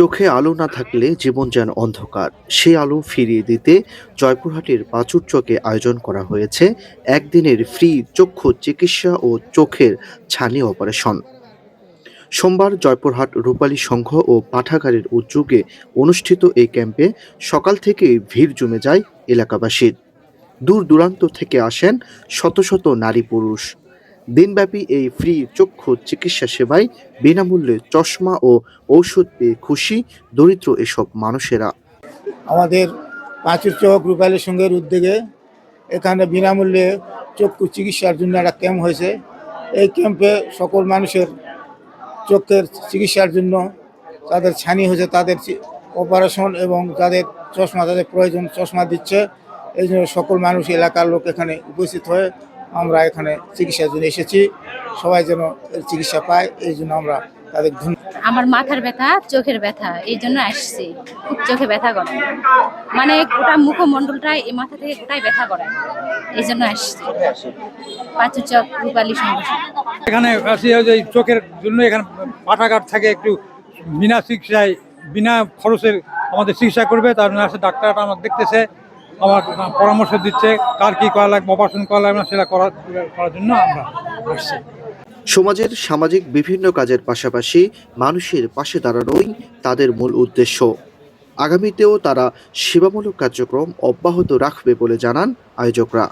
চোখে আলো না থাকলে জীবন যেন অন্ধকার। সেই আলো ফিরিয়ে দিতে জয়পুরহাটের পাঁচুর চকে আয়োজন করা হয়েছে একদিনের ফ্রি চক্ষু চিকিৎসা ও চোখের ছানি অপারেশন। সোমবার জয়পুরহাট রূপালী সংঘ ও পাঠাগারের উদ্যোগে অনুষ্ঠিত এই ক্যাম্পে সকাল থেকে ভিড় জমে যায় এলাকাবাসীর। দূর দূরান্ত থেকে আসেন শত শত নারী পুরুষ। দিনব্যাপী এই ফ্রি চক্ষু চিকিৎসা সেবায় বিনামূল্যে চশমা ও ঔষধ পেয়ে খুশি দরিদ্র এসব মানুষেরা। আমাদের পাঁচুর চক রূপালী সংঘের উদ্যোগে এখানে বিনামূল্যে চক্ষু চিকিৎসার জন্য একটা ক্যাম্প হয়েছে। এই ক্যাম্পে সকল মানুষের চোখের চিকিৎসার জন্য তাদের ছানি হয়েছে, তাদের অপারেশন এবং যাদের চশমা তাদের প্রয়োজন চশমা দিচ্ছে, এই জন্য সকল মানুষ, এলাকার লোক এখানে উপস্থিত হয়ে আমরা এখানে চিকিৎসার জন্য এসেছি। সবাই যেন চিকিৎসা পায় এই জন্য আমরা তাদের আমার মাথার ব্যথা চোখের ব্যথা এই জন্য আসছি। খুব চোখে ব্যথা করে। মানে গোটা মুখমণ্ডলটাই এই মাথা থেকে গোটাই ব্যথা করে। এই জন্য আসছি। পাঁচু চক রূপালী সংগঠন এখানে আসি চোখের জন্য এখানে পাঠাগার থাকে একটু বিনা চিকিৎসায় বিনা খরচের আমাদের চিকিৎসা করবে তার জন্য আসে ডাক্তাররা আমাকে দেখতেছে। আমার পরামর্শ দিচ্ছে কার কি করা লাগবে অপারেশন করা লাগবে না সেটা করার করার জন্য আমরা আসছি। সমাজের সামাজিক বিভিন্ন কাজের পাশাপাশি মানুষের পাশে দাঁড়ানোই তাদের মূল উদ্দেশ্য। আগামীতেও তারা সেবামূলক কার্যক্রম অব্যাহত রাখবে বলে জানান আয়োজকরা।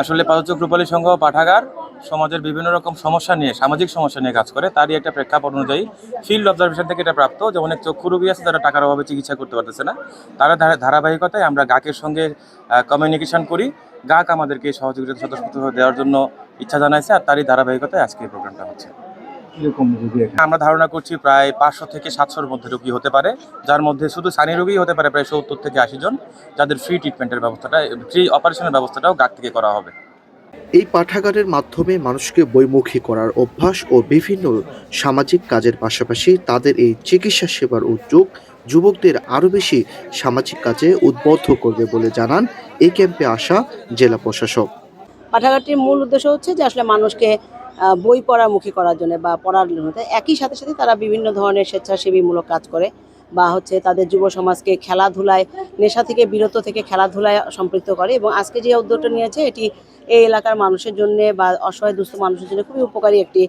আসলে পাদচক রূপালী সংঘ পাঠাগার সমাজের বিভিন্ন রকম সমস্যা নিয়ে সামাজিক সমস্যা নিয়ে কাজ করে তারই একটা প্রেক্ষাপট অনুযায়ী ফিল্ড অবজারভেশন থেকে এটা প্রাপ্ত যে অনেক চক্ষু রোগী আছে তারা টাকার অভাবে চিকিৎসা করতে পারতেছে না। তারা ধারাবাহিকতায় আমরা গাকের সঙ্গে কমিউনিকেশন করি। গাক আমাদেরকে সহযোগিতা সদস্য দেওয়ার জন্য ইচ্ছা জানাইছে আর তারই ধারাবাহিকতায় আজকে এই প্রোগ্রামটা হচ্ছে। আমরা ধারণা করছি প্রায় পাঁচশো থেকে সাতশোর মধ্যে রোগী হতে পারে যার মধ্যে শুধু সানি রোগী হতে পারে প্রায় সত্তর থেকে আশি জন যাদের ফ্রি ট্রিটমেন্টের ব্যবস্থাটা ফ্রি অপারেশনের ব্যবস্থাটাও গাক থেকে করা হবে। এই পাঠাগারের মাধ্যমে মানুষকে বইমুখী করার অভ্যাস ও বিভিন্ন সামাজিক কাজের পাশাপাশি তাদের এই চিকিৎসা সেবার উদ্যোগ যুবকদের আরও বেশি সামাজিক কাজে উদ্বুদ্ধ করবে বলে জানান এই ক্যাম্পে আসা জেলা প্রশাসক। পাঠাগারটির মূল উদ্দেশ্য হচ্ছে যে আসলে মানুষকে বই পড়ামুখী করার জন্য বা পড়ার জন্য। একই সাথে সাথে তারা বিভিন্ন ধরনের স্বেচ্ছাসেবীমূলক কাজ করে। বা হচ্ছে তাদের যুব সমাজকে খেলাধুলায়, নেশা থেকে বিরত থেকে খেলাধুলায় সম্পৃক্ত করে এবং আজকে যে উদ্যোগটা নিয়েছে, এটি এই এলাকার মানুষের জন্য বা অসহায় দুস্থ মানুষের জন্য খুবই উপকারী একটি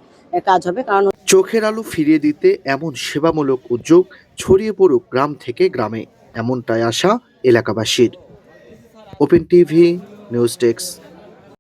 কাজ হবে। কারণ চোখের আলো ফিরিয়ে দিতে এমন সেবামূলক উদ্যোগ ছড়িয়ে পড়ুক গ্রাম থেকে গ্রামে, এমনটাই আশা এলাকাবাসীর। Open TV, news desk.